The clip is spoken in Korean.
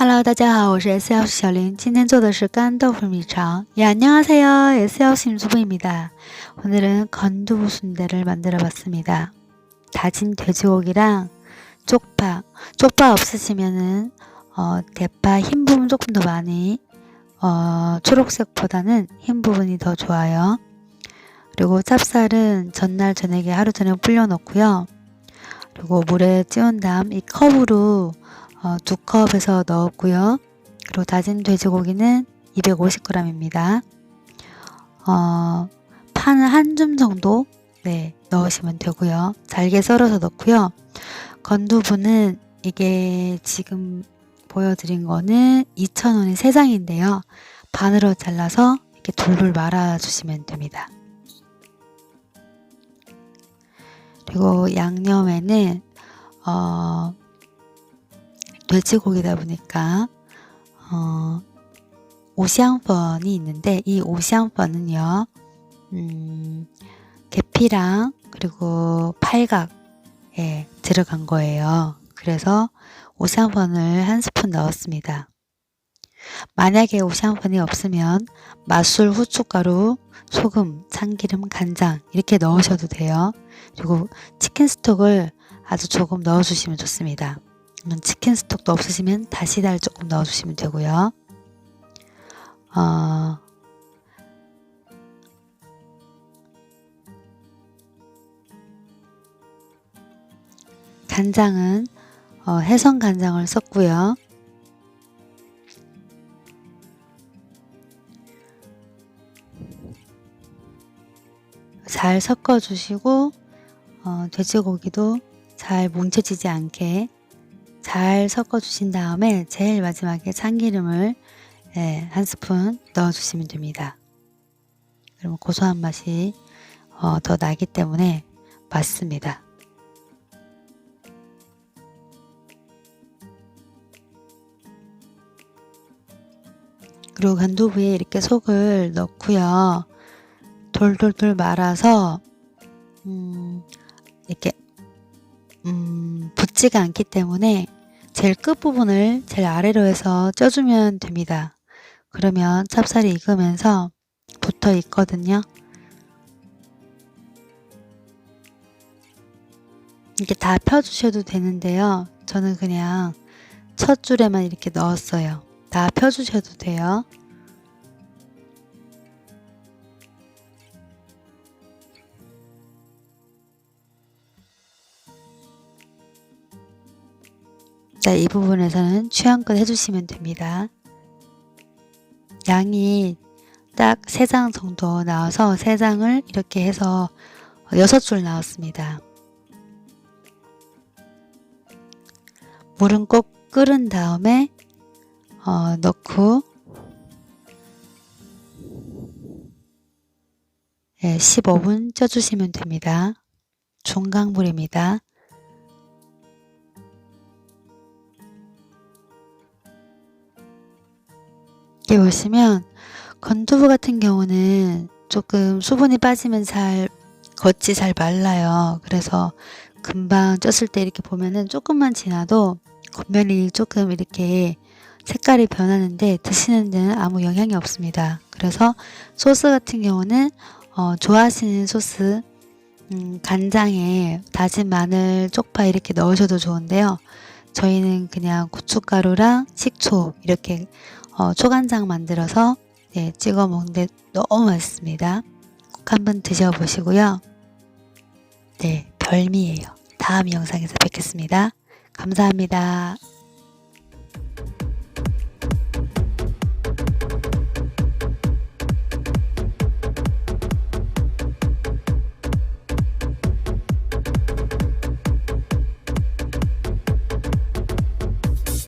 Hello，大家好，我是 S 幺小林，今天做的是干豆腐米肠。예 안녕하세요. S 幺심수부입니다. 오늘은 건두부 순대를 만들어 봤습니다. 다진 돼지고기랑 쪽파, 쪽파 없으시면은 어, 대파 흰 부분 조금 더 많이 어, 초록색보다는 흰 부분이 더 좋아요. 그리고 찹쌀은 전날 저녁에 하루 전에 불려 놓고요. 그리고 물에 찌운 다음 이 컵으로 어, 두 컵에서 넣었고요. 그리고 다진 돼지고기는 250g입니다. 어, 파는 한 줌 정도 네, 넣으시면 되고요. 잘게 썰어서 넣고요. 건두부는 이게 지금 보여드린 거는 2,000원이 3장인데요. 반으로 잘라서 이렇게 돌돌 말아주시면 됩니다. 그리고 양념에는 어, 돼지고기다 보니까 어, 오시앙펀이 있는데 이 오시앙펀은요 음, 계피랑 그리고 팔각에 들어간 거예요. 그래서 오시앙펀을 한 스푼 넣었습니다. 만약에 오시앙펀이 없으면 맛술, 후춧가루, 소금, 참기름, 간장 이렇게 넣으셔도 돼요. 그리고 치킨 스톡을 아주 조금 넣어주시면 좋습니다. 음, 치킨 스톡도 없으시면 다시다를 조금 넣어주시면 되고요. 어, 간장은 어, 해성 간장을 썼고요. 잘 섞어 주시고 어, 돼지고기도 잘 뭉쳐지지 않게 잘 섞어 주신 다음에 제일 마지막에 참기름을 예, 한 스푼 넣어 주시면 됩니다. 그러면 고소한 맛이 어, 더 나기 때문에 맛습니다. 그리고 간두부에 이렇게 속을 넣고요. 돌돌돌 말아서 음, 이렇게 음, 붙지가 않기 때문에 제일 끝부분을 제일 아래로 해서 쪄주면 됩니다. 그러면 찹쌀이 익으면서 붙어 있거든요. 이렇게 다 펴주셔도 되는데요. 저는 그냥 첫 줄에만 이렇게 넣었어요. 다 펴주셔도 돼요. 자, 이 부분에서는 취향껏 해주시면 됩니다. 양이 딱 3장 정도 나와서 3장을 이렇게 해서 6줄 나왔습니다. 물은 꼭 끓은 다음에 어, 넣고 예, 15분 쪄주시면 됩니다. 중강불입니다. 이렇게 보시면 건두부 같은 경우는 조금 수분이 빠지면 잘 겉이 잘 말라요. 그래서 금방 쪘을 때 이렇게 보면은 조금만 지나도 겉면이 조금 이렇게 색깔이 변하는데 드시는 데는 아무 영향이 없습니다. 그래서 소스 같은 경우는 어, 좋아하시는 소스 음, 간장에 다진 마늘, 쪽파 이렇게 넣으셔도 좋은데요. 저희는 그냥 고춧가루랑 식초 이렇게 어, 초간장 만들어서 네, 찍어 먹는데 너무 맛있습니다. 꼭 한번 드셔보시고요. 네, 별미예요. 다음 영상에서 뵙겠습니다. 감사합니다.